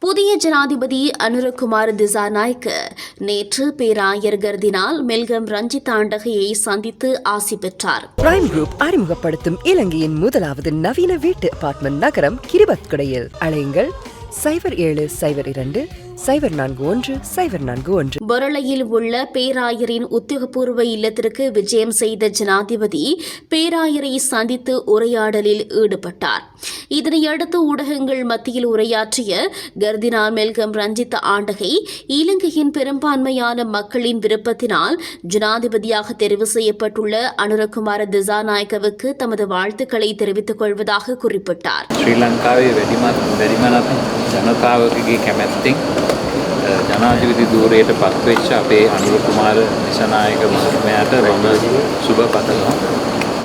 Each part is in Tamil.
புதிய ஜனாதிபதி அனுரகுமார் திசாநாயக்க நேற்று பேராயர் கர்தினால் மெல்கம் ரஞ்சித் ஆண்டகையை சந்தித்து ஆசி பெற்றார். பிரைம் குரூப் அறிமுகப்படுத்தும் இலங்கையின் முதலாவது நவீன வீட்டு அபார்ட்மெண்ட் நகரம் கிரிபத்குடையில். அழையுங்கள் சைபர் ஏழு சைபர் இரண்டு சைபர் நான்கு ஒன்று சைபர் நான்கு ஒன்று. பொரளையில் உள்ள பேராயரின் உத்தியோகபூர்வ இல்லத்திற்கு விஜயம் செய்த ஜனாதிபதி பேராயரை சந்தித்து உரையாடலில் ஈடுபட்டார். இதனையடுத்து ஊடகங்கள் மத்தியில் உரையாற்றிய கர்தினால் மெல்கம் ரஞ்சித் ஆண்டகை இலங்கையின் பெரும்பான்மையான மக்களின் விருப்பத்தினால் ஜனாதிபதியாக தெரிவு செய்யப்பட்டுள்ள அனுரகுமார திசாநாயக்கவுக்கு தமது வாழ்த்துக்களை தெரிவித்துக் கொள்வதாக குறிப்பிட்டார் ශ්‍රී ලංකාවේ වැඩිමත් වැඩිමනත් ජනතාවකගේ කැමැත්තෙන් අ, ජනාධිපති ධූරයට පත්වෙච්ච අපේ අනුර කුමාර දිසනායක මහත්මයාට මම සුබ පතනවා.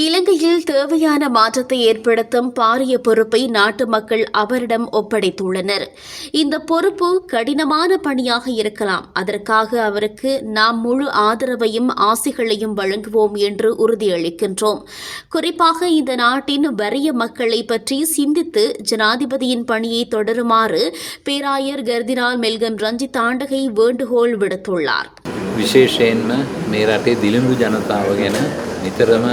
இலங்கையில் தேவையான மாற்றத்தை ஏற்படுத்தும் பாரிய பொறுப்பை நாட்டு மக்கள் அவரிடம் ஒப்படைத்துள்ளனர் இந்த பொறுப்பு கடினமான பணியாக இருக்கலாம் அதற்காக அவருக்கு நாம் முழு ஆதரவையும் ஆசிகளையும் வழங்குவோம் என்று உறுதியளிக்கின்றோம் குறிப்பாக இந்த நாட்டின் வறிய மக்களை பற்றி சிந்தித்து ஜனாதிபதியின் பணியை தொடருமாறு பேராயர் கர்தினால் மெல்கம் ரஞ்சித் ஆண்டகை வேண்டுகோள் விடுத்துள்ளார் විශේෂයෙන්ම මේ රටේ දිලිඳු ජනතාව ගැන නිතරම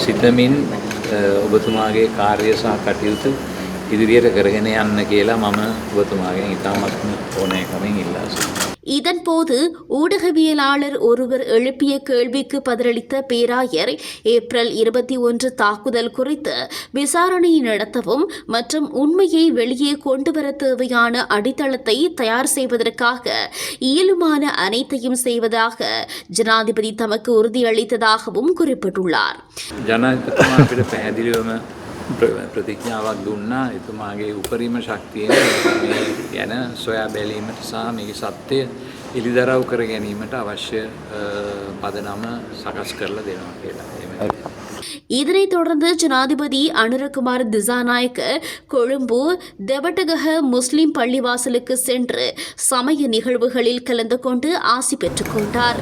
සිතමින් අ, ඔබතුමාගේ කාර්ය සහ කටයුතු ඉදිරියට කරගෙන යන්න කියලා මම ඔබතුමාගෙන් ඉතාමත්ම ඕනෑකමින් ඉල්ලා සිටිනවා. இதன்போது ஊடகவியலாளர் ஒருவர் எழுப்பிய கேள்விக்கு பதிலளித்த பேராயர் ஏப்ரல் இருபத்தி ஒன்று தாக்குதல் குறித்து விசாரணை நடத்தவும் மற்றும் உண்மையை வெளியே கொண்டுவர தேவையான அடித்தளத்தை தயார் செய்வதற்காக இயலுமான அனைத்தையும் செய்வதாக ஜனாதிபதி தமக்கு உறுதியளித்ததாகவும் குறிப்பிட்டுள்ளார் ජනතතුමා අපිට පැහැදිලිවම ප්‍ර- ප්‍රතිඥාවක් දුන්නා එතුමාගේ උපරිම ශක්තියෙන් මේ ගැන සොයා බැලීමට සහ මේ සත්‍යය එළිදරව් කර ගැනීමට අවශ්‍ය අ, පදනම සකස් කරලා දෙනවා කියලා. එහෙම. இதனைத் தொடர்ந்து ஜனாதிபதி அனுரகுமார் திசாநாயக்க கொழும்பு தெவட்டகஹ முஸ்லிம் பள்ளிவாசலுக்கு சென்று சமய நிகழ்வுகளில் கலந்து கொண்டு ஆசி பெற்றுக் கொண்டார்